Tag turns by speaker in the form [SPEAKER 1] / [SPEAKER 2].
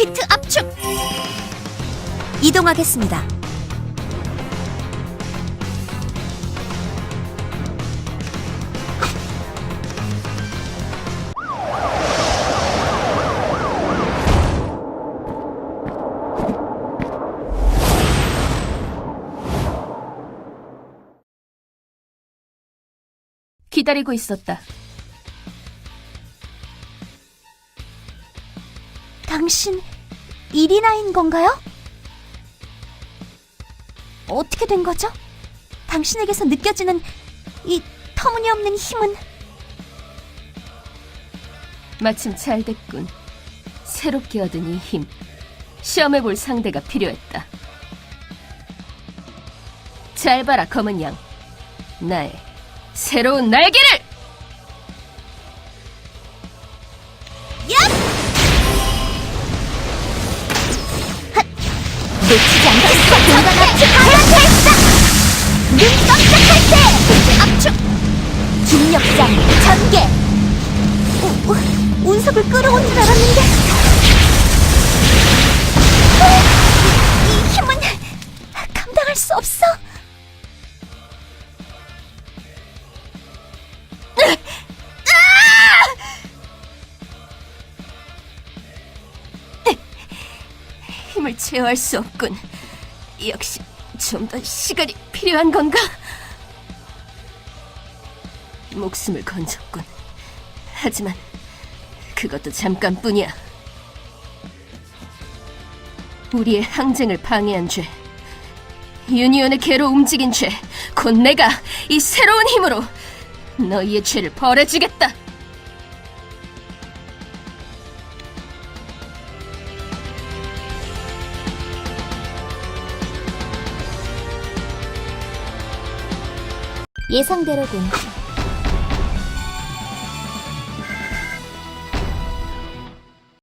[SPEAKER 1] 임팩트 압축! 이동하겠습니다.
[SPEAKER 2] 기다리고 있었다.
[SPEAKER 1] 당신 이리나인 건가요? 어떻게 된 거죠? 당신에게서 느껴지는 이 터무니없는 힘은
[SPEAKER 2] 마침 잘 됐군. 새롭게 얻은 이 힘. 시험해 볼 상대가 필요했다. 잘 봐라, 검은 양. 나의 새로운 날개를!
[SPEAKER 1] 놓치지 않겠어! 공간 압축 했다! 눈 깜짝할 때! 압축! 중력장 전개! 오, 오, 운석을 끌어온 줄 알았는데
[SPEAKER 2] 힘을 제어할 수 없군. 역시 좀 더 시간이 필요한 건가? 목숨을 건졌군. 하지만 그것도 잠깐뿐이야. 우리의 항쟁을 방해한 죄, 유니온의 개로 움직인 죄, 곧 내가 이 새로운 힘으로 너희의 죄를 벌해주겠다.
[SPEAKER 1] 예상대로군